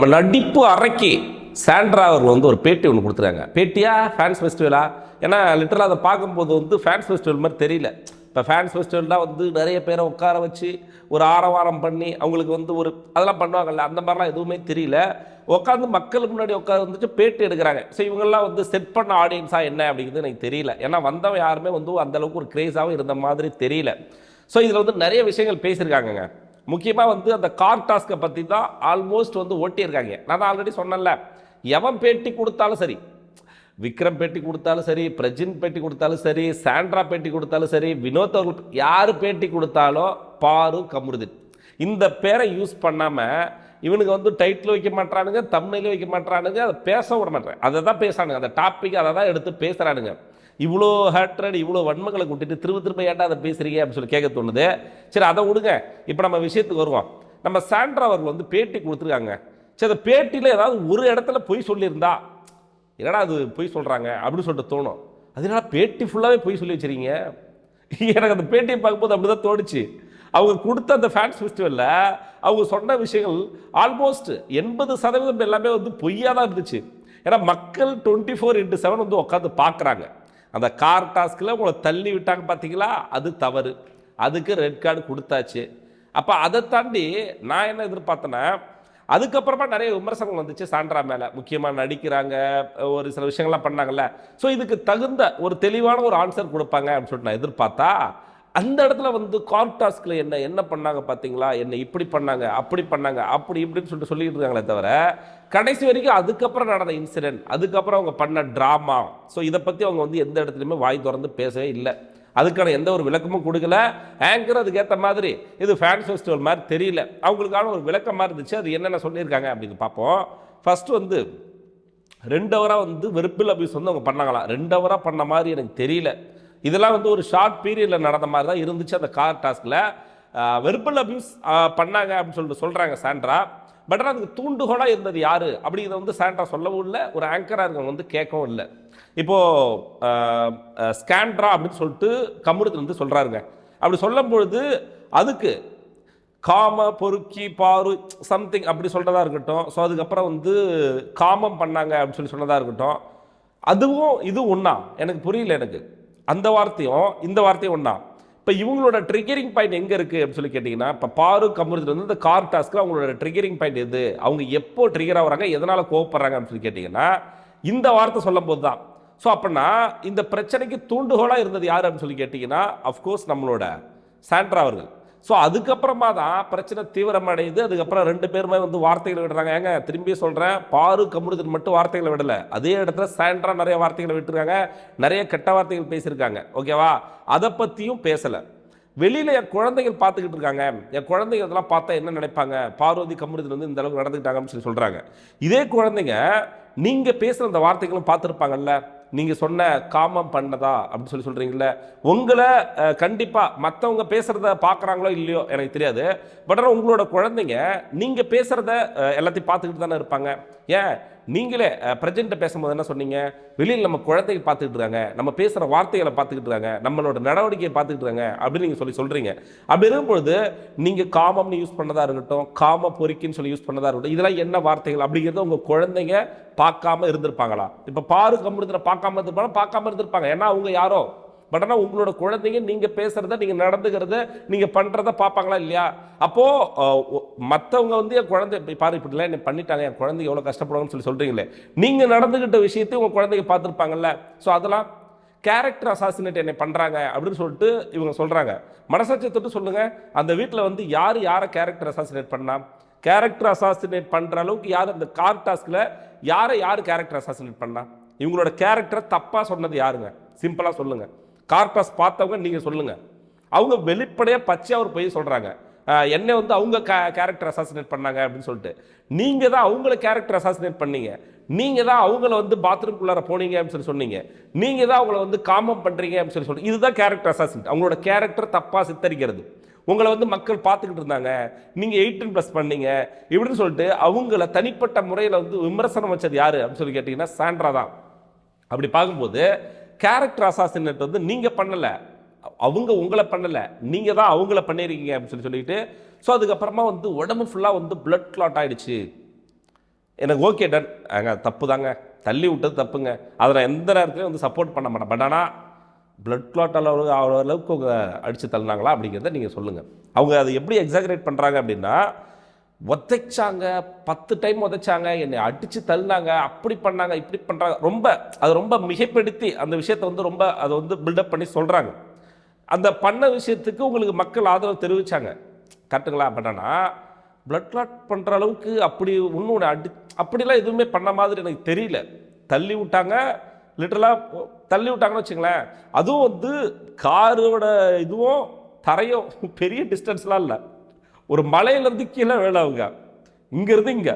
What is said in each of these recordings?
நம்ம நடிப்பு அறைக்கு சாண்ட்ரா அவர் வந்து ஒரு பேட்டி ஒன்று கொடுத்துருக்காங்க பேட்டியா? ஃபேன்ஸ் ஃபெஸ்டிவலா ஏன்னா லிட்டரலாக அதை பார்க்கும்போது வந்து ஃபேன்ஸ் ஃபெஸ்டிவல் மாதிரி தெரியல. இப்போ ஃபேன்ஸ் ஃபெஸ்டிவல்னா வந்து நிறைய பேரை உட்கார வச்சு ஒரு ஆரவாரம் பண்ணி அவங்களுக்கு வந்து ஒரு அதெல்லாம் பண்ணுவாங்கல்ல அந்த மாதிரிலாம் எதுவுமே தெரியல. உட்காந்து மக்களுக்கு முன்னாடி உட்காந்து வந்துட்டு பேட்டி எடுக்கிறாங்க. ஸோ இவங்கெல்லாம் வந்து செட் பண்ண ஆடியன்ஸாக என்ன அப்படிங்கிறது எனக்கு தெரியல. ஏன்னா வந்தவன் யாருமே வந்து அந்தளவுக்கு ஒரு க்ரேஸாகவும் இருந்த மாதிரி தெரியல. ஸோ இதில் வந்து நிறைய விஷயங்கள் பேசியிருக்காங்கங்க. முக்கியமாக வந்து அந்த கார் டாஸ்க்கை பற்றி தான் ஆல்மோஸ்ட் வந்து ஓட்டியிருக்காங்க. நான் தான் ஆல்ரெடி சொன்னேன்ல. எவன் பேட்டி கொடுத்தாலும் சரி விக்ரம் பேட்டி கொடுத்தாலும் சரி பிரஜின் பேட்டி கொடுத்தாலும் சரி சாண்ட்ரா பேட்டி கொடுத்தாலும் சரி வினோத் அவர்கள் யார் பேட்டி கொடுத்தாலும் பாரு கமருதின் இந்த பேரை யூஸ் பண்ணாமல் இவனுக்கு வந்து டைட்டில் வைக்க மாட்டானுங்க தமிழில் வைக்க மாட்டானுங்க அதை பேச விட மாட்டேன். அதை தான் பேசுறானுங்க. அந்த டாப்பிக் அதை தான் எடுத்து பேசுகிறானுங்க இவ்வளோ ஹேட்ரட் இவ்வளோ வன்மங்களை கூட்டிட்டு திரும்ப திரும்ப ஏன்டா அதை பேசுறீங்க அப்படின்னு சொல்லி கேட்க தோணுது. சரி அதை விடுங்க. இப்போ நம்ம விஷயத்துக்கு வருவோம். நம்ம சாண்ட்ரா அவர்கள் வந்து பேட்டி கொடுத்துருக்காங்க. சரி அந்த பேட்டியில் ஏதாவது ஒரு இடத்துல பொய் சொல்லியிருந்தா என்னடா அது பொய் சொல்கிறாங்க அப்படின்னு சொல்லிட்டு தோணும். அதனால பேட்டி ஃபுல்லாகவே பொய் சொல்லி வச்சுருங்க எனக்கு அந்த பேட்டியை பார்க்கும்போது அப்படி தான் தோணுச்சு. அவங்க கொடுத்த அந்த ஃபேன்ஸ் ஃபெஸ்டிவலில் அவங்க சொன்ன விஷயங்கள் ஆல்மோஸ்ட் எண்பது சதவீதம் எல்லாமே வந்து பொய்யாக தான் இருந்துச்சு. ஏன்னா மக்கள் டுவெண்ட்டி ஃபோர் இன்ட்டு செவன் வந்து உட்காந்து பார்க்குறாங்க. அந்த கார் டாஸ்கில் உங்களை தள்ளி விட்டாங்க பார்த்தீங்களா அது தவறு. அதுக்கு ரெட் கார்டு கொடுத்தாச்சு. அப்போ அதை தாண்டி நான் என்ன எதிர்பார்த்தேன்னா அதுக்கப்புறமா நிறைய விமர்சனங்கள் வந்துச்சு சாண்ட்ரா மேலே. முக்கியமாக நடிக்கிறாங்க ஒரு சில விஷயங்கள்லாம் பண்ணாங்கல்ல. ஸோ இதுக்கு தகுந்த ஒரு தெளிவான ஒரு ஆன்சர் கொடுப்பாங்க அப்படின்னு சொல்லிட்டு நான் எதிர்பார்த்தா அந்த இடத்துல வந்து கார் டாஸ்கில் என்ன என்ன பண்ணாங்க பார்த்தீங்களா என்ன இப்படி பண்ணாங்க அப்படி பண்ணாங்க அப்படி இப்படின்னு சொல்லிட்டு சொல்லிட்டு இருக்காங்களே தவிர கடைசி வரைக்கும் அதுக்கப்புறம் நடந்த இன்சிடென்ட் அதுக்கப்புறம் அவங்க பண்ண ட்ராமா ஸோ இதை பற்றி அவங்க வந்து எந்த இடத்துலையுமே வாய் திறந்து பேசவே இல்லை. அதுக்கான எந்த ஒரு விளக்கமும் கொடுக்கல. ஆங்கர் அதுக்கேற்ற மாதிரி இது ஃபேன்ஸ் ஃபெஸ்டிவல் மாதிரி தெரியல. அவங்களுக்கான ஒரு விளக்கமாக இருந்துச்சு. அது என்னென்ன சொல்லியிருக்காங்க அப்படின்னு பார்ப்போம். ஃபஸ்ட்டு வந்து ரெண்டு ஹவராக வந்து வெறுப்பில் அபியூஸ் வந்து அவங்க பண்ணாங்களாம் ரெண்டு ஹவராக பண்ண மாதிரி எனக்கு தெரியல. இதெல்லாம் வந்து ஒரு ஷார்ட் பீரியடில் நடந்த மாதிரி தான் இருந்துச்சு அந்த கார் டாஸ்கில் வெறுப்பில் அபியூஸ் பண்ணாங்க அப்படின்னு சொல்லிட்டு சொல்கிறாங்க சாண்ட்ரா. பட் ஆனால் அதுக்கு தூண்டுகோலாக இருந்தது யார்? அப்படிங்கிறத வந்து சாண்ட்ரா சொல்லவும் இல்லை ஒரு ஆங்கராக இருக்கவங்க வந்து கேட்கவும் இல்லை. இப்போது ஸ்கேண்ட்ரா அப்படின்னு சொல்லிட்டு கம்முடத்தில் வந்து சொல்கிறாருங்க அப்படி சொல்லும் பொழுது அதுக்கு காம பொறுக்கி பாரு சம்திங் அப்படி சொல்கிறதா இருக்கட்டும். ஸோ அதுக்கப்புறம் வந்து காமம் பண்ணாங்க அப்படின்னு சொல்லி சொன்னதாக இருக்கட்டும். அதுவும் இது ஒன்றா எனக்கு புரியல எனக்கு. அந்த வார்த்தையும் இந்த வார்த்தையும் ஒன்றா இப்போ இவங்களோட ட்ரிகரிங் பாயிண்ட் எங்கே இருக்குது அப்படின்னு சொல்லி கேட்டிங்கன்னா இப்போ பாரு கமுருது வந்து இந்த கார் டாஸ்க்கில் அவங்களோட ட்ரிகரிங் பாயிண்ட் எது? அவங்க எப்போ ட்ரிகர் ஆகிறாங்க? எதனால் கோவப்படுறாங்க அப்படின்னு சொல்லி கேட்டிங்கன்னா இந்த வார்த்தை சொல்லும் போது தான் ஸோ அப்படின்னா இந்த பிரச்சனைக்கு தூண்டுகோலாக இருந்தது யார் அப்படின்னு சொல்லி கேட்டிங்கன்னா அஃப்கோர்ஸ் நம்மளோட சாண்ட்ரா அவர்கள். ஸோ அதுக்கப்புறமா தான் பிரச்சனை தீவிரமடையுது. அதுக்கப்புறம் ரெண்டு பேருமே வந்து வார்த்தைகளை விடுறாங்க. ஏங்க திரும்பி சொல்கிறேன் பாரு கம்முடுதன் மட்டும் வார்த்தைகளை விடலை. அதே இடத்துல சாண்ட்ரா நிறைய வார்த்தைகளை விட்டுருக்காங்க. நிறைய கெட்ட வார்த்தைகள் பேசியிருக்காங்க. ஓகேவா அதை பற்றியும் பேசலை. வெளியில் என் குழந்தைகள் பார்த்துக்கிட்டு இருக்காங்க. என் குழந்தைங்க இதெல்லாம் பார்த்தா என்ன நினைப்பாங்க? பார்வதி கமுருதன் வந்து இந்த அளவுக்கு நடந்துக்கிட்டாங்கன்னு சொல்லி சொல்கிறாங்க இதே குழந்தைங்க நீங்கள் பேசுகிற அந்த வார்த்தைகளும் பார்த்துருப்பாங்கல்ல. நீங்கள் சொன்ன காமம் பண்ணதா அப்படின்னு சொல்லி சொல்கிறீங்கள உங்களை கண்டிப்பாக மற்றவங்க பேசுகிறத பார்க்குறாங்களோ இல்லையோ எனக்கு தெரியாது. பட் ஆனால் உங்களோட குழந்தைங்க நீங்கள் பேசுகிறத எல்லாத்தையும் பார்த்துக்கிட்டு தானே இருப்பாங்க. ஏன்? நீங்களே பிரஜெண்ட்டை பேசும்போது என்ன சொன்னீங்க? வெளியில் நம்ம குழந்தைங்க பார்த்துக்கிட்டு இருக்காங்க. நம்ம பேசுகிற வார்த்தைகளை பார்த்துக்கிட்டு இருக்காங்க. நம்மளோட நடவடிக்கையை பார்த்துக்கிட்டு இருக்காங்க அப்படின்னு நீங்கள் சொல்லி சொல்கிறீங்க அப்படி இருக்கும்பொழுது நீங்கள் காமம்னு யூஸ் பண்ணதாக இருக்கட்டும் காம பொறிக்குன்னு சொல்லி யூஸ் பண்ணதாக இருக்கட்டும் இதெல்லாம் என்ன வார்த்தைகள் அப்படிங்கிறத உங்கள் குழந்தைங்க பார்க்காம இருந்திருப்பாங்களா? இப்போ பாரு கம்முடுத்துல பார்க்காம இருந்திருப்பாங்க பார்க்காம இருந்திருப்பாங்க. ஏன்னா அவங்க யாரோ? பட் ஆனால் உங்களோட குழந்தைங்க நீங்கள் பேசுகிறத நீங்கள் நடந்துக்கிறத நீங்கள் பண்ணுறத பார்ப்பாங்களா இல்லையா? அப்போது மற்றவங்க வந்து என் குழந்தை இப்படி பாரு இப்படிலாம் என்ன பண்ணிட்டாங்க என் குழந்தைங்க எவ்வளோ கஷ்டப்படுவாங்கன்னு சொல்லி சொல்கிறீங்களே நீங்கள் நடந்துக்கிட்ட விஷயத்தையும் உங்கள் குழந்தைங்க பார்த்துருப்பாங்கல்ல. ஸோ அதெல்லாம் கேரக்டர் அசாசினேட் என்னை பண்ணுறாங்க அப்படின்னு சொல்லிட்டு இவங்க சொல்கிறாங்க மனசாட்சி தொட்டு சொல்லுங்கள் அந்த வீட்டில் வந்து யார் யாரை கேரக்டர் அசாசினேட் பண்ணால் கேரக்டர் அசாசினேட் பண்ணுற அளவுக்கு யார் அந்த கார் டாஸ்கில் யாரை யார் கேரக்டர் அசாசினேட் பண்ணால் இவங்களோட கேரக்டரை தப்பாக சொன்னது யாருங்க? சிம்பிளாக சொல்லுங்கள் கார் பார்த்தவங்க நீங்கள் சொல்லுங்கள் அவங்க வெளிப்படையாக பச்சையாக ஒரு பொய் சொல்கிறாங்க என்னை வந்து அவங்க கே கேரக்டர் அசாசினேட் பண்ணாங்க அப்படின்னு சொல்லிட்டு. நீங்கள் தான் அவங்கள கேரக்டர் அசாசினேட் பண்ணீங்க. நீங்கள் தான் அவங்கள வந்து பாத்ரூம்குள்ளார போனீங்க அப்படின்னு சொல்லி சொன்னீங்க. நீங்கள் தான் அவங்கள வந்து காமம் பண்ணுறீங்க அப்படின்னு சொல்லி சொல்லி இதுதான் கேரக்டர் அசாசினேட் அவங்களோட கேரக்டர் தப்பாக சித்தரிக்கிறது. உங்களை வந்து மக்கள் பார்த்துக்கிட்டு இருந்தாங்க. நீங்கள் எயிட்டீன் ப்ளஸ் பண்ணீங்க. இப்படின்னு சொல்லிட்டு அவங்கள தனிப்பட்ட முறையில் வந்து விமர்சனம் வச்சது யார் அப்படின்னு சொல்லி கேட்டிங்கன்னா சாண்ட்ரா தான். அப்படி பார்க்கும்போது கேரக்டர் அசாசினேட் வந்து நீங்கள் பண்ணலை. அவங்க உங்களை பண்ணலை. நீங்கள் தான் அவங்கள பண்ணியிருக்கீங்க அப்படின்னு சொல்லி சொல்லிட்டு ஸோ அதுக்கப்புறமா வந்து உடம்பு ஃபுல்லாக வந்து பிளட் கிளாட் ஆகிடுச்சு எனக்கு ஓகே டன் அங்க தப்பு தாங்க. தள்ளி விட்டது தப்புங்க. அதை நான் எந்த நேரத்துலையும் வந்து சப்போர்ட் பண்ண மாட்டேன். பட் ஆனால் பிளட் கிளாட் அளவு அவ்வளோ அளவுக்கு அவங்க அடித்து தள்ளினாங்களா அப்படிங்கிறத நீங்கள் சொல்லுங்கள் அவங்க அதை எப்படி எக்ஸாகரேட் பண்ணுறாங்க அப்படின்னா உதைச்சாங்க பத்து டைம் உதைச்சாங்க என்னை அடித்து தள்ளினாங்க அப்படி பண்ணாங்க இப்படி பண்ணுறாங்க ரொம்ப அது ரொம்ப மிகைப்படுத்தி அந்த விஷயத்தை வந்து ரொம்ப அதை வந்து பில்டப் பண்ணி சொல்கிறாங்க அந்த பண்ண விஷயத்துக்கு உங்களுக்கு மக்கள் ஆதரவு தெரிவித்தாங்க கரெக்டுங்களா? பட் ஆனால் பிளட் கிளாட் பண்ணுற அளவுக்கு அப்படி இன்னொன்று அடி அப்படிலாம் எதுவுமே பண்ண மாதிரி எனக்கு தெரியல. தள்ளி விட்டாங்க லிட்டரலாக தள்ளி விட்டாங்கன்னு வச்சுங்களேன் அதுவும் வந்து காரோட இதுவும் தரையும் பெரிய டிஸ்டன்ஸ்லாம் இல்லை. ஒரு மலையிலேருந்து கீழே வேலை அவங்க இங்கேருந்து இங்கே.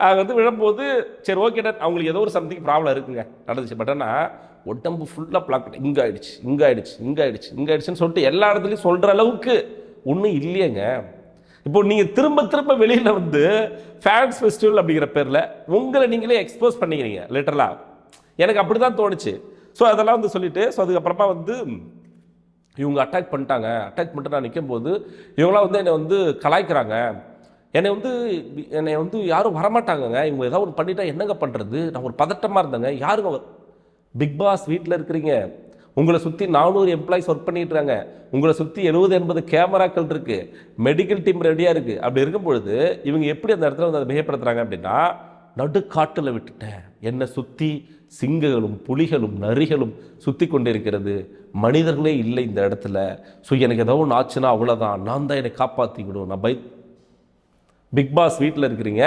அது வந்து விழும்போது சரி ஓகே அவங்களுக்கு ஏதோ ஒரு சம்திங் ப்ராப்ளம் இருக்குங்க நடந்துச்சு. பட் ஆனால் உடம்பு ஃபுல்லாக பிளாக் இங்கே ஆயிடுச்சு இங்கே ஆயிடுச்சு இங்கே ஆயிடுச்சு இங்கே ஆயிடுச்சுன்னு சொல்லிட்டு எல்லா இடத்துலையும் சொல்கிற அளவுக்கு ஒன்றும் இல்லையேங்க. இப்போ நீங்கள் திரும்ப திரும்ப வெளியில் வந்து ஃபேன்ஸ் ஃபெஸ்டிவல் அப்படிங்கிற பேரில் உங்களை நீங்களே எக்ஸ்போஸ் பண்ணிக்கிறீங்க லிட்டரலாக எனக்கு அப்படி தான் தோணுச்சு. ஸோ அதெல்லாம் வந்து சொல்லிவிட்டு ஸோ அதுக்கப்புறமா வந்து இவங்க அட்டாக் பண்ணிட்டாங்க. அட்டாக் பண்ணிட்டு நான் நிற்கும்போது இவங்களாம் வந்து என்னை வந்து கலாய்க்கிறாங்க. என்னை வந்து என்னை வந்து யாரும் வரமாட்டாங்கங்க. இவங்க ஏதாவது ஒன்று பண்ணிட்டா என்னங்க பண்ணுறது நான் ஒரு பதட்டமாக இருந்தேங்க. யாருங்க வ- பிக் பாஸ் வீட்டில் இருக்கிறீங்க. உங்களை சுற்றி நானூறு எம்ப்ளாயிஸ் ஒர்க் பண்ணிட்டுறாங்க உங்களை சுற்றி எழுபது எண்பது கேமராக்கள் இருக்குது மெடிக்கல் டீம் ரெடியாக இருக்குது அப்படி இருக்கும் பொழுது இவங்க எப்படி அந்த இடத்துல வந்து அதை மிகப்படுத்துகிறாங்க அப்படின்னா நடுக்காட்டில் விட்டுட்டேன். என்னை சுற்றி சிங்கங்களும் புலிகளும் நரிகளும் சுற்றி கொண்டிருக்கிறது. மனிதர்களே இல்லை இந்த இடத்துல. ஸோ எனக்கு ஏதோ ஒன்று ஆச்சுன்னா அவ்வளோதான் நான் தான் என்னை காப்பாற்றிக்கணும் நான் பை பிக் பாஸ் வீட்டில் இருக்கிறீங்க.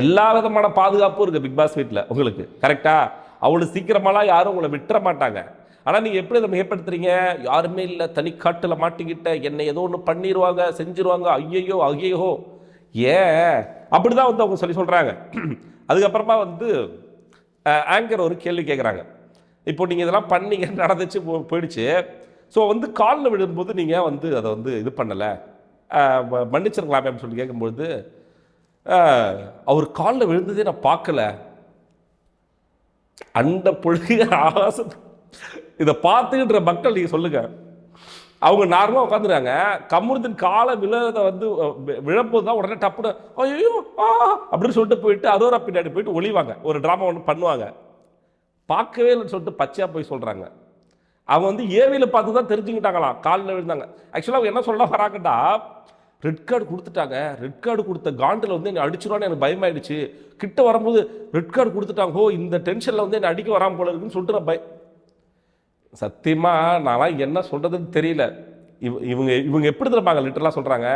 எல்லா விதமான பாதுகாப்பும் இருக்குது பிக் பாஸ் வீட்டில் உங்களுக்கு. கரெக்டாக அவ்வளோ சீக்கிரமாலாம் யாரும் உங்களை விட்டுற மாட்டாங்க. ஆனால் நீங்கள் எப்படி அதை மிகப்படுத்துறீங்க? யாருமே இல்லை. தனிக்காட்டில் மாட்டிக்கிட்ட. என்னை ஏதோ ஒன்று பண்ணிடுவாங்க செஞ்சிருவாங்க. ஐயையோ ஐயையோ ஏன் அப்படி தான் வந்து அவங்க சொல்லி சொல்கிறாங்க அதுக்கப்புறமா வந்து ஆங்கர் ஒரு கேள்வி கேட்குறாங்க இப்போ நீங்கள் இதெல்லாம் பண்ணீங்க நடந்துச்சு போ- போயிடுச்சு. ஸோ வந்து காலில் விழும்போது நீங்கள் வந்து அதை வந்து இது பண்ணலை. மன்னிச்சிருக்கலாமே அப்படின்னு சொல்லி கேட்கும்பொழுது அவர் காலில் விழுந்ததே நான் பார்க்கல. அந்த பொழுது ஆகாசம் இதை பார்த்துக்கின்ற மக்கள் நீங்கள் சொல்லுங்கள் அவங்க நார்மலாக உட்காந்துறாங்க கமருதின் காலை விழுறத வந்து விழப்போது தான் உடனே டப்புனு ஐயோ ஆ அப்படின்னு சொல்லிட்டு போயிட்டு அரோரா பின்னாடி போயிட்டு ஒளிவாங்க. ஒரு ட்ராமா ஒன்று பண்ணுவாங்க. பார்க்கவே இல்லைன்னு சொல்லிட்டு பச்சையாக போய் சொல்கிறாங்க அவங்க வந்து ஏவியில் பார்த்து தான் தெரிஞ்சுக்கிட்டாங்களாம். காலில் விழுந்தாங்க. ஆக்சுவலாக அவங்க என்ன சொல்ல வராங்கடா? ரெட் கார்டு கொடுத்துட்டாங்க. ரெட் கார்டு கொடுத்த காண்டில் வந்து என்னை அடிச்சிருவான்னு எனக்கு பயமாயிடுச்சு. கிட்ட வரும்போது ரெட் கார்டு கொடுத்துட்டாங்க ஓ இந்த டென்ஷனில் வந்து என்னை அடிக்க வராமல் போல இருக்குன்னு சொல்லிட்டு நான் பய சத்தியமாக நான்லாம் என்ன சொல்கிறதுன்னு தெரியல. இவ இவங்க இவங்க எப்படி திருப்பாங்க லிட்டரலாக சொல்கிறாங்க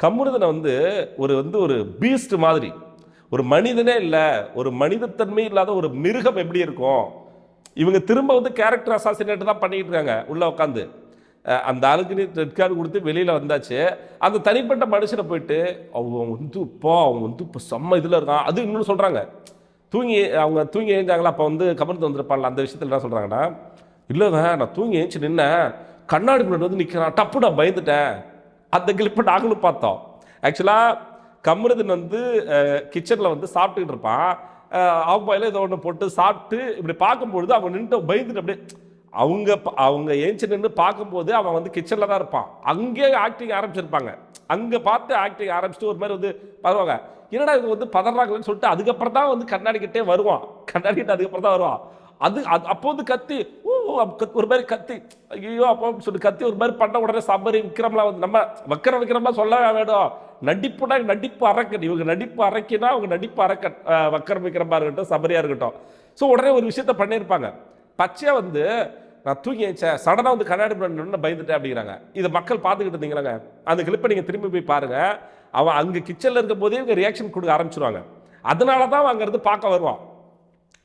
கம்முருதனை வந்து ஒரு வந்து ஒரு பீஸ்ட் மாதிரி. ஒரு மனிதனே இல்லை ஒரு மனிதத்தன்மை இல்லாத ஒரு மிருகம் எப்படி இருக்கும்? இவங்க திரும்ப வந்து கேரக்டர் அசாசினேட் தான் பண்ணிக்கிட்டு இருக்காங்க உள்ளே உட்காந்து அந்த ஆளுக்கு நீ ரெட் கார்டு கொடுத்து வெளியில் வந்தாச்சு. அந்த தனிப்பட்ட மனுஷனை போயிட்டு அவன் வந்து இப்போ அவன் வந்து இப்போ செம்ம இதில் இருக்கான் அது இன்னொன்று சொல்கிறாங்க தூங்கி அவங்க தூங்கி எழுந்தாங்களா அப்போ வந்து கமர்ந்து வந்திருப்பான்ல அந்த விஷயத்தில் என்ன சொல்கிறாங்கன்னா இல்லைங்க நான் தூங்கி ஏஞ்சி நின்னேன் கண்ணாடி முன்னாடி வந்து நிற்கிறான் டப்பு நான் பயந்துட்டேன். அந்த கிளிப்பை நாங்களும் பார்த்தோம். ஆக்சுவலாக கமருதன் வந்து கிச்சனில் வந்து சாப்பிட்டுக்கிட்டு இருப்பான். அவங்க பையில ஏதோ ஒன்று போட்டு சாப்பிட்டு இப்படி பார்க்கும்பொழுது அவன் நின்று பயந்துட்டு அப்படியே அவங்க அவங்க ஏஞ்சி நின்று பார்க்கும்போது அவன் வந்து கிச்சனில் தான் இருப்பான். அங்கேயே ஆக்டிங் ஆரம்பிச்சிருப்பாங்க. அங்கே பார்த்து ஆக்டிங் ஆரம்பிச்சுட்டு ஒரு மாதிரி வந்து பரவாங்க என்னடா இவங்க வந்து பதறாங்கன்னு சொல்லிட்டு அதுக்கப்புறம் தான் வந்து கண்ணாடி கிட்டே வருவான். கண்ணாடி கிட்ட அதுக்கப்புறம் தான் வருவான். அது அது அப்போ வந்து கத்தி ஓ கத்- ஒரு மாதிரி கத்தி. ஐயோ அப்போ சொல்லி கத்தி ஒரு மாதிரி பண்ண உடனே சபரி விக்ரம்லாம் வந்து நம்ம வக்கர விக்ரமா சொல்ல வேணும் நடிப்புனா நடிப்பு அரக்கன் இவங்க நடிப்பு அரக்கினா அவங்க நடிப்பு அரக்கன் வக்கர விக்ரமா இருக்கட்டும் சபரியா இருக்கட்டும். ஸோ உடனே ஒரு விஷயத்த பண்ணியிருப்பாங்க. பச்சையா வந்து நான் தூங்கி ஏச்சேன் சடனாக வந்து கண்ணாடி பண்ணணும்னு பயந்துட்டேன் அப்படிங்கிறாங்க. இதை மக்கள் பார்த்துக்கிட்டு இருந்தீங்களாங்க? அந்த கிளிப்பை நீங்கள் திரும்பி போய் பாருங்கள் அவன் அங்கே கிச்சனில் இருக்கும் போதே இவங்க ரியாக்ஷன் கொடுக்க ஆரம்பிச்சிருவாங்க. அதனால தான் அவன் அங்கேருந்து பார்க்க வருவான்.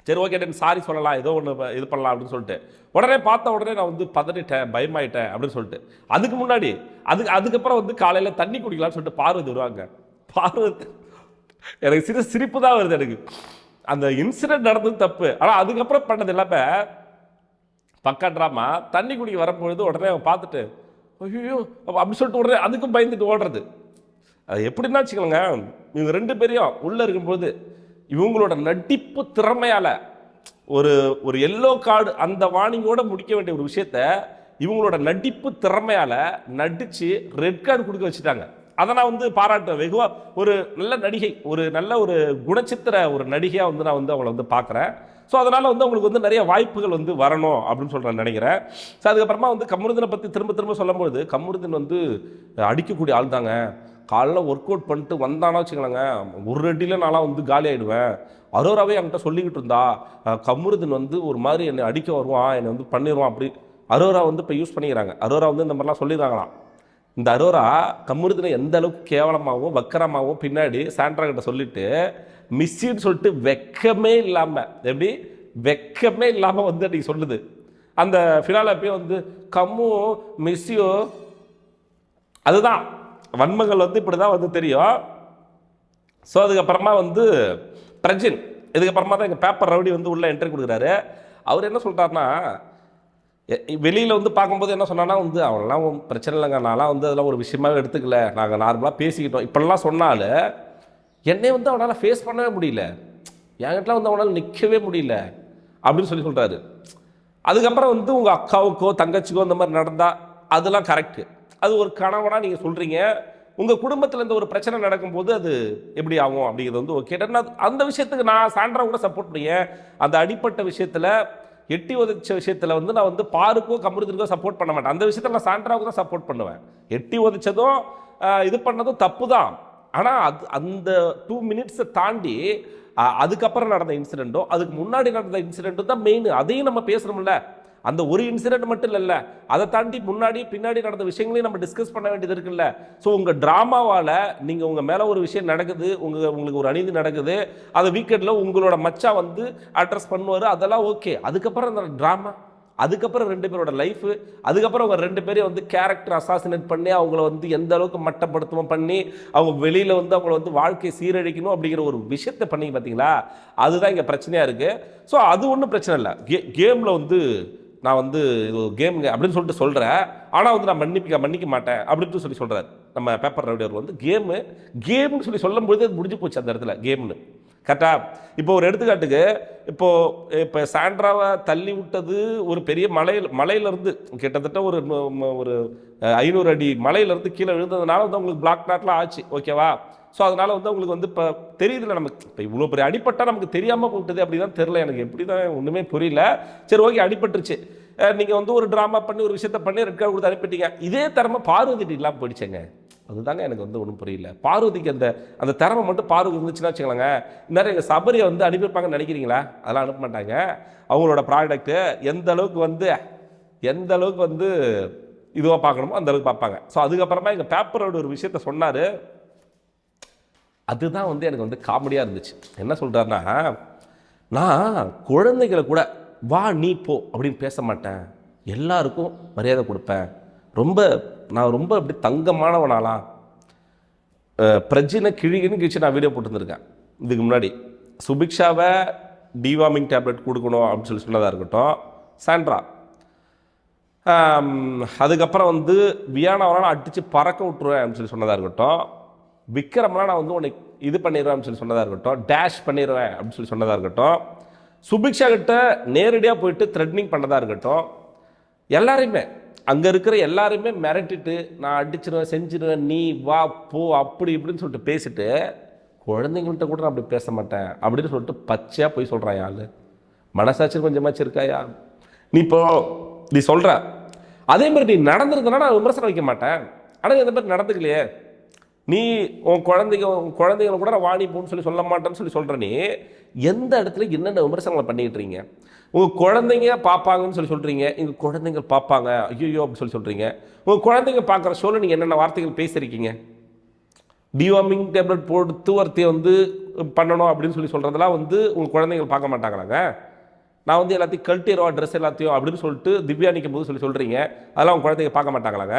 சரி ஓகே நான் சாரி சொல்லலாம் ஏதோ ஒன்று இது பண்ணலாம் அப்படின்னு சொல்லிட்டு. உடனே பார்த்த உடனே நான் வந்து பதறிட்டேன் பயமாயிட்டேன் அப்படின்னு சொல்லிட்டு. அதுக்கு முன்னாடி அதுக்கு அதுக்கப்புறம் வந்து காலையில் தண்ணி குடிக்கலாம்னு சொல்லிட்டு பார்வதி வருவாங்க. பார்வதி எனக்கு சிறு சிரிப்பு தான் வருது எனக்கு. அந்த இன்சிடென்ட் நடந்தது தப்பு. ஆனால் அதுக்கப்புறம் பண்ணது இல்லாமல் பக்கா ட்ராமா தண்ணி குடிக்க வரும்பொழுது உடனே அவன் பார்த்துட்டு ஐயோ அப்படி சொல்லிட்டு உடனே அதுக்கும் பயந்துட்டு ஓடுறது. அது எப்படின்னா வச்சுக்கோங்க இவங்க ரெண்டு பேரையும் உள்ளே இருக்கும்போது இவங்களோட நடிப்பு திறமையால ஒரு ஒரு எல்லோ கார்டு அந்த வார்னிங்கோட முடிக்க வேண்டிய ஒரு விஷயத்த இவங்களோட நடிப்பு திறமையால நடித்து ரெட் கார்டு கொடுக்க வச்சுட்டாங்க. அதை நான் வந்து பாராட்டுவேன். வெகுவாக ஒரு நல்ல நடிகை ஒரு நல்ல ஒரு குணச்சித்திர ஒரு நடிகையாக வந்து நான் வந்து அவங்கள வந்து பார்க்குறேன் ஸோ அதனால் வந்து அவங்களுக்கு வந்து நிறைய வாய்ப்புகள் வந்து வரணும் அப்படின்னு சொல்கிறேன் நான் நினைக்கிறேன். ஸோ அதுக்கப்புறமா வந்து கமருதனை பற்றி திரும்ப திரும்ப சொல்லும்பொழுது கமருதன் வந்து அடிக்கக்கூடிய ஆள் தாங்க காலைல ஒர்க் அவுட் பண்ணிட்டு வந்தானா வச்சுக்கலாங்க ஒரு அடியில் நான்லாம் வந்து காலி ஆகிடுவேன் அரோராவே என்கிட்ட சொல்லிக்கிட்டு இருந்தா அஹ் கமருதன் வந்து ஒரு மாதிரி என்னை அடிக்க வருவான் என்னை வந்து பண்ணிடுவான் அப்படி. அரோரா வந்து இப்போ யூஸ் பண்ணிக்கிறாங்க. அரோரா வந்து இந்த மாதிரிலாம் சொல்லிடுறாங்களாம். இந்த அரோரா கம்முருதினை எந்த அளவுக்கு கேவலமாகவும் வக்கரமாகவும் பின்னாடி சாண்ட்ரா கிட்ட சொல்லிட்டு மிஸ்ஸின்னு சொல்லிட்டு வெக்கமே இல்லாமல் எப்படி? வெக்கமே இல்லாமல் வந்து அன்றைக்கி சொல்லுது. அந்த ஃபினால் அப்பயே வந்து கம்மும் மிஸ்ஸியோ அதுதான். வன்மங்கள் வந்து இப்படி தான் வந்து தெரியும். ஸோ அதுக்கப்புறமா வந்து பிரஜின். இதுக்கப்புறமா தான் எங்கள் பேப்பர் ரவுடி வந்து உள்ளே என்ட்ரி கொடுக்குறாரு. அவர் என்ன சொல்கிறாருன்னா வெளியில் வந்து பார்க்கும்போது என்ன சொன்னான்னா வந்து அவனெலாம் பிரச்சனை இல்லைங்க. நான்லாம் வந்து அதெல்லாம் ஒரு விஷயமாக எடுத்துக்கல. நாங்கள் நார்மலாக பேசிக்கிட்டோம். இப்படிலாம் சொன்னாலும் என்னை வந்து அவனால் ஃபேஸ் பண்ணவே முடியல. என்கிட்டலாம் வந்து அவனால் நிற்கவே முடியல. அப்படின்னு சொல்லி சொல்கிறாரு அதுக்கப்புறம் வந்து உங்கள் அக்காவுக்கோ தங்கச்சிக்கோ இந்த மாதிரி நடந்தால் அதெல்லாம் கரெக்டு அது ஒரு கணவனாக நீங்கள் சொல்கிறீங்க உங்கள் குடும்பத்தில் இந்த ஒரு பிரச்சனை நடக்கும்போது அது எப்படி ஆகும் அப்படிங்கிறது வந்து ஓகே நான் அந்த விஷயத்துக்கு நான் சாண்டரா கூட சப்போர்ட் பண்ணியேன் அந்த அடிப்பட்ட விஷயத்தில் எட்டி உதைச்ச விஷயத்தில் வந்து நான் வந்து பாருக்கோ கமருதிற்கோ சப்போர்ட் பண்ண மாட்டேன். அந்த விஷயத்தில் நான் சாண்டராவுக்கு தான் சப்போர்ட் பண்ணுவேன். எட்டி உதைச்சதும் இது பண்ணதும் தப்பு தான் ஆனால் அது அந்த டூ மினிட்ஸை தாண்டி அதுக்கப்புறம் நடந்த இன்சிடெண்ட்டும் அதுக்கு முன்னாடி நடந்த இன்சிடெண்ட்டும் தான் மெயின் அதையும் நம்ம பேசணும்ல. அந்த ஒரு இன்சிடென்ட் மட்டும் இல்லைல்ல அதை தாண்டி முன்னாடி பின்னாடி நடந்த விஷயங்களையும் நம்ம டிஸ்கஸ் பண்ண வேண்டியது இருக்குல்ல. ஸோ உங்கள் ட்ராமாவால் நீங்கள் உங்கள் மேலே ஒரு விஷயம் நடக்குது உங்கள் உங்களுக்கு ஒரு அநீதி நடக்குது அதை வீக்கெண்டில் உங்களோட மச்சா வந்து அட்ரஸ் பண்ணுவார் அதெல்லாம் ஓகே அதுக்கப்புறம் அந்த ட்ராமா அதுக்கப்புறம் ரெண்டு பேரோட லைஃப் அதுக்கப்புறம் அவங்க ரெண்டு பேரையும் வந்து கேரக்டர் அசாசினேட் பண்ணி அவங்கள வந்து எந்த அளவுக்கு மட்டப்படுத்தணும் பண்ணி அவங்க வெளியில் வந்து அவங்கள வந்து வாழ்க்கையை சீரழிக்கணும் அப்படிங்கிற ஒரு விஷயத்தை பண்ணி பார்த்தீங்களா அதுதான் இங்கே பிரச்சனையாக இருக்குது ஸோ அது ஒன்றும் பிரச்சனை இல்லை. கே கேமில் வந்து நான் வந்து இது கேமுங்க அப்படின்னு சொல்லிட்டு சொல்கிறேன் ஆனால் வந்து நான் மன்னிப்பிக்க மன்னிக்க மாட்டேன் அப்படின்னு சொல்லி சொல்கிறார் நம்ம பேப்பர் ரவுடியர் வந்து கேமு கேம்னு சொல்லி சொல்லும்போது அது முடிஞ்சு போச்சு அந்த இடத்துல கேம்னு கரெக்டாக இப்போ ஒரு எடுத்துக்காட்டுக்கு இப்போது இப்போ சாண்ட்ராவை தள்ளி விட்டது ஒரு பெரிய மலையில் மலையிலேருந்து கிட்டத்தட்ட ஒரு ஒரு ஐநூறு அடி மலையிலேருந்து கீழே விழுந்ததுனால வந்து உங்களுக்கு பிளாக் நாட்டில் ஆச்சு. ஓகேவா ஸோ அதனால் வந்து உங்களுக்கு வந்து இப்போ தெரியுதுல நமக்கு. இப்போ இவ்வளோ பெரிய அடிப்பட்டா நமக்கு தெரியாமல் போட்டது அப்படி தான் தெரில எனக்கு எப்படி தான் ஒன்றுமே புரியல. சரி ஓகே அடிபட்டுருச்சு. நீங்கள் வந்து ஒரு ட்ராமா பண்ணி ஒரு விஷயத்த பண்ணி ரெட் கார்டு கொடுத்து அனுப்பிட்டீங்க. இதே திறமை பார்வதி இல்லாமல் போயிடுச்சேங்க. அதுதாங்க எனக்கு வந்து ஒன்றும் புரியல. பார்வதிக்கு அந்த அந்த திறமை மட்டும் பார்வதி இருந்துச்சுன்னா வச்சுக்கலாங்க இந்நேரம் எங்கள் சபரியை வந்து அனுப்பியிருப்பாங்கன்னு நினைக்கிறீங்களா? அதெல்லாம் அனுப்ப மாட்டாங்க. அவங்களோட ப்ராடக்ட்டு எந்த அளவுக்கு வந்து எந்த அளவுக்கு வந்து இதுவாக பார்க்கணுமோ அந்த அளவுக்கு பார்ப்பாங்க. ஸோ அதுக்கப்புறமா எங்கள் பேப்பரோட ஒரு விஷயத்த சொன்னார். அதுதான் வந்து எனக்கு வந்து காமெடியாக இருந்துச்சு. என்ன சொல்கிறாருன்னா நான் குழந்தைகளை கூட வா நீ போ அப்படின்னு பேச மாட்டேன். எல்லாருக்கும் மரியாதை கொடுப்பேன். ரொம்ப நான் ரொம்ப அப்படி தங்கமானவனாலாம் அஹ், பிரஜினை கிழிகின்னு கிழிச்சு நான் வீடியோ போட்டுருந்துருக்கேன். இதுக்கு முன்னாடி. சுபிக்ஷாவை டிவார்மிங் டேப்லெட் கொடுக்கணும் அப்படின்னு சொல்லி சொன்னதாக இருக்கட்டும். சாண்ட்ரா. அதுக்கப்புறம் வந்து வியானாவெல்லாம் அடித்து பறக்க விட்டுருவேன் அப்படின்னு சொல்லி சொன்னதாக இருக்கட்டும். விக்ரம்லாம் நான் வந்து உனக்கு இது பண்ணிடுவேன் அப்படின்னு சொல்லி சொன்னதாக இருக்கட்டும் டேஷ் பண்ணிடுவேன் அப்படின்னு சொல்லி சொன்னதாக இருக்கட்டும் சுபிக்ஷா கிட்ட நேரடியாக போயிட்டு த்ரெட்னிங் பண்ணதாக இருக்கட்டும் எல்லாரையுமே அங்கே இருக்கிற எல்லாருமே மிரட்டிட்டு நான் அடிச்சிருவேன் செஞ்சிருவேன் நீ வா போ அப்படி இப்படின்னு சொல்லிட்டு பேசிட்டு குழந்தைங்கள்ட்ட கூட நான் அப்படி பேச மாட்டேன் அப்படின்னு சொல்லிட்டு பச்சையாக போய் சொல்கிறான் ஆள். மனசாட்சி கொஞ்சமாச்சும் இருக்காயா நீ இப்போ நீ சொல்கிற அதே மாதிரி நீ நடந்திருந்தனா நான் விமர்சனம் வைக்க மாட்டேன். ஆனால் இந்த மாதிரி நடந்துக்கலையே. நீ உன் குழந்தைங்க உன் குழந்தைங்களை கூட நான் வாணி போன்னு சொல்லி சொல்ல மாட்டேன்னு சொல்லி சொல்கிற நீ எந்த இடத்துல என்னென்ன விமர்சனங்களை பண்ணிக்கிட்டு இருக்கீங்க உங்கள் குழந்தைங்க பார்ப்பாங்கன்னு சொல்லி சொல்கிறீங்க எங்கள் குழந்தைங்க பார்ப்பாங்க. ஐயோ அப்படின்னு சொல்லி சொல்கிறீங்க உங்கள் குழந்தைங்க பார்க்குற ஷோவில் நீங்கள் என்னென்ன வார்த்தைகள் பேசியிருக்கீங்க? டிவார்மிங் டேப்லெட் போட்டு ஒருத்தையை வந்து பண்ணணும் அப்படின்னு சொல்லி சொல்கிறதெல்லாம் வந்து உங்கள் குழந்தைகள் பார்க்க மாட்டாங்களாங்க? நான் வந்து எல்லாத்தையும் கழட்டிடுவோம் ட்ரெஸ் எல்லாத்தையும் அப்படின்னு சொல்லிட்டு திவ்யா நிற்கும் போது சொல்லி சொல்கிறீங்க அதெல்லாம் உங்கள் குழந்தைங்க பார்க்க மாட்டாங்களாங்க?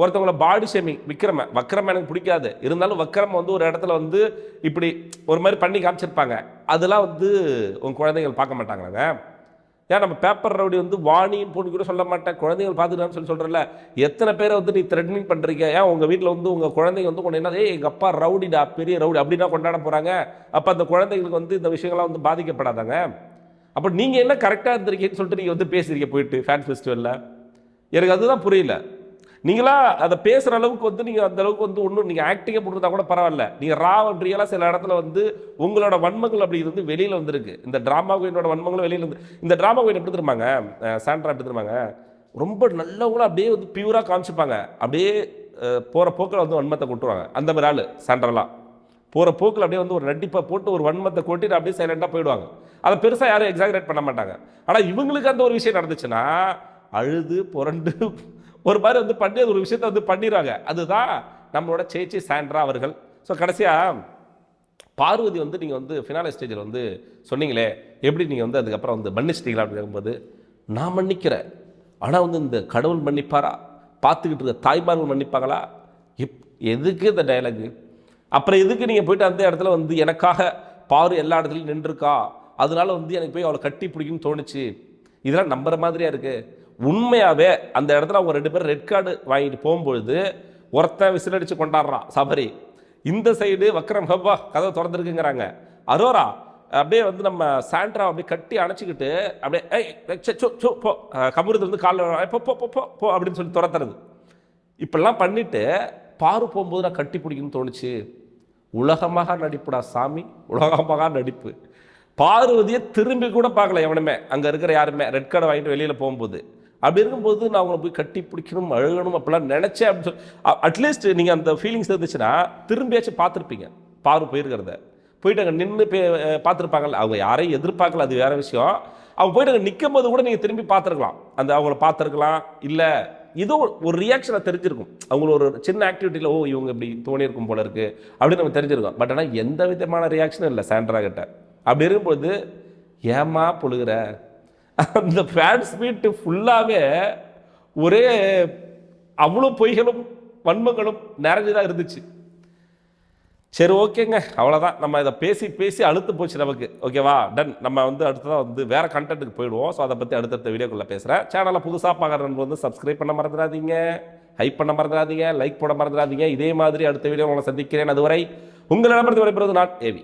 ஒருத்தவங்கள பாடி ஷேமிங் விக்ரம. வக்ரம் எனக்கு பிடிக்காது. இருந்தாலும் வக்ரம் வந்து ஒரு இடத்துல வந்து இப்படி ஒரு மாதிரி பண்ணி காமிச்சிருப்பாங்க. அதெல்லாம் வந்து உங்கள் குழந்தைகள் பார்க்க மாட்டாங்களாங்க? ஏன் நம்ம பேப்பர் ரவுடி வந்து வாணின்னு பொண்ணு கூட சொல்ல மாட்டேன். குழந்தைகள் பார்த்துக்கிட்டான்னு சொல்லி சொல்கிறல எத்தனை பேரை வந்து நீ த்ரெட்னிங் பண்ணுறீங்க ஏன் உங்கள் வீட்டில் வந்து உங்கள் குழந்தைங்க வந்து கொண்டு என்ன எங்கள் அப்பா ரவுடிடா பெரிய ரவுடி அப்படின்னா கொண்டாட போகிறாங்க அப்போ அந்த குழந்தைங்களுக்கு வந்து இந்த விஷயங்கள்லாம் வந்து பாதிக்கப்படாதாங்க? அப்போ நீங்கள் என்ன கரெக்டாக இருந்திருக்கீங்கன்னு சொல்லிட்டு நீங்கள் வந்து பேசுகிறீங்க போயிட்டு ஃபேன் ஃபெஸ்டிவலில் எனக்கு அதுதான் புரியல. நீங்களா அதை பேசுகிற அளவுக்கு வந்து நீங்கள் அந்த அளவுக்கு வந்து ஒன்றும் நீங்கள் ஆக்டிங்கே போட்டுருந்தா கூட பரவாயில்ல. நீங்கள் ரா ரியலாக சில இடத்துல வந்து உங்களோட வன்மங்கள் அப்படி இருந்து வெளியில் வந்திருக்கு. இந்த ட்ராமா குயினோட வன்மங்களும் வெளியில் வந்து இந்த ட்ராமா குயின் எப்படி திரும்பாங்க சாண்ட்ரா எப்படி திரும்பாங்க ரொம்ப நல்லவங்களும் அப்படியே வந்து பியூராக காமிச்சிப்பாங்க. அப்படியே போகிற போக்கில் வந்து வன்மத்தை கொட்டுவாங்க. அந்த மாதிரி ஆள் சாண்ட்ரெல்லாம் போகிற போக்கில் அப்படியே வந்து ஒரு நட்டிப்பை போட்டு ஒரு வன்மத்தை கொட்டிட்டு அப்படியே சைலண்டாக போயிடுவாங்க. அதை பெருசாக யாரும் எக்ஸாகரேட் பண்ண மாட்டாங்க. ஆனால் இவங்களுக்கு அந்த ஒரு விஷயம் நடந்துச்சுன்னா அழுது புரண்டு ஒரு மாதிரி வந்து பண்ணி அது ஒரு விஷயத்தை வந்து பண்ணிடுறாங்க. அதுதான் நம்மளோட சேச்சி சாண்ட்ரா அவர்கள். ஸோ கடைசியாக பார்வதி வந்து நீங்கள் வந்து ஃபினாலே ஸ்டேஜில் வந்து சொன்னீங்களே எப்படி நீங்கள் வந்து அதுக்கப்புறம் வந்து மன்னிச்சிட்டீங்களா அப்படிங்கும்போது நான் மன்னிக்கிறேன். ஆனால் வந்து இந்த கடவுள் மன்னிப்பாரா? பார்த்துக்கிட்டு இருக்க தாய்மார்கள் மன்னிப்பாங்களா? எப் எதுக்கு இந்த டைலாகு அப்புறம் எதுக்கு நீங்கள் போயிட்டு அந்த இடத்துல வந்து எனக்காக பாரு எல்லா இடத்துலையும் நின்றுருக்கா? அதனால வந்து எனக்கு போய் அவளை கட்டி பிடிக்கும்னு தோணுச்சு. இதெல்லாம் நம்புற மாதிரியாக இருக்குது உண்மையாகவே அந்த இடத்துல அவங்க ரெண்டு பேரும் ரெட் கார்டு வாங்கிட்டு போகும்பொழுது ஒருத்தன் விசிலடிச்சு கொண்டாடுறான் சபரி. இந்த சைடு வக்ரம் ஹப்பா கதை திறந்துருக்குங்கிறாங்க. அரோரா அப்படியே வந்து நம்ம சாண்ட்ரா அப்படியே கட்டி அணைச்சிக்கிட்டு அப்படியே ஏய் சோ சோ போ. கமுருது வந்து காலில் போ போ, போ போ போ அப்படின்னு சொல்லி துரத்துறது. இப்படிலாம் பண்ணிட்டு பாரு போகும்போது நான் கட்டி பிடிக்குன்னு தோணுச்சு. உலகமாக நடிப்புடா சாமி உலகமாக நடிப்பு. பார்வதியை திரும்பி கூட பார்க்கல எவனுமே. அங்கே இருக்கிற யாருமே. ரெட் கார்டை வாங்கிட்டு வெளியில் போகும்போது. அப்படி இருக்கும்போது நான் அவங்கள போய் கட்டி பிடிக்கணும் அழுகணும் அப்படிலாம் நினச்சேன் அப்படின்னு சொல்லி அட்லீஸ்ட் நீங்கள் அந்த ஃபீலிங்ஸ் இருந்துச்சுன்னா திரும்பியாச்சும் பார்த்துருப்பீங்க. பாரு போயிருக்கிறத. போயிட்டு அங்கே நின்று பே பார்த்துருப்பாங்கல்ல அவங்க யாரையும் எதிர்பார்க்கல அது வேற விஷயம். அவங்க போயிட்டு அங்கே நிற்கும் போது கூட நீங்கள் திரும்பி பார்த்துருக்கலாம். அந்த அவங்கள பார்த்துருக்கலாம் இல்லை ஏதோ ஒரு ரியாக்ஷனை தெரிஞ்சிருக்கும். அவங்கள ஒரு சின்ன ஆக்டிவிட்டியில் ஓ இவங்க இப்படி தோணியிருக்கும் போல இருக்குது அப்படின்னு நம்ம தெரிஞ்சிருக்கோம். பட் ஆனால் எந்த விதமான ரியாக்ஷனும் இல்லை சாண்ட்ரா கிட்ட. அப்படி இருக்கும்போது ஏமா புழுகிற? அந்த ஃபேன் ஸ்பீட்டு ஃபுல்லாகவே ஒரே அவ்வளோ பொய்களும் வன்மங்களும் நிறைஞ்சதாக இருந்துச்சு. சரி ஓகேங்க. அவ்வளோதான் நம்ம இதை பேசி பேசி அழுத்து போச்சு நமக்கு. ஓகேவா டன் நம்ம வந்து அடுத்ததாக வந்து வேறு கண்டென்ட்டுக்கு போயிடுவோம். ஸோ அதை பற்றி அடுத்தடுத்த வீடியோக்குள்ளே பேசுகிறேன் சேனலை புதுசாக பார்க்குறவங்க வந்து சப்ஸ்கிரைப் பண்ண மறந்துடாதீங்க. ஹைப் பண்ண மறந்துடாதீங்க. லைக் போட மறந்துடாதீங்க. இதே மாதிரி அடுத்த வீடியோ உங்களை சந்திக்கிறேன். அதுவரை உங்களிடமிருந்து விடைபெறுவது நான் ஏவி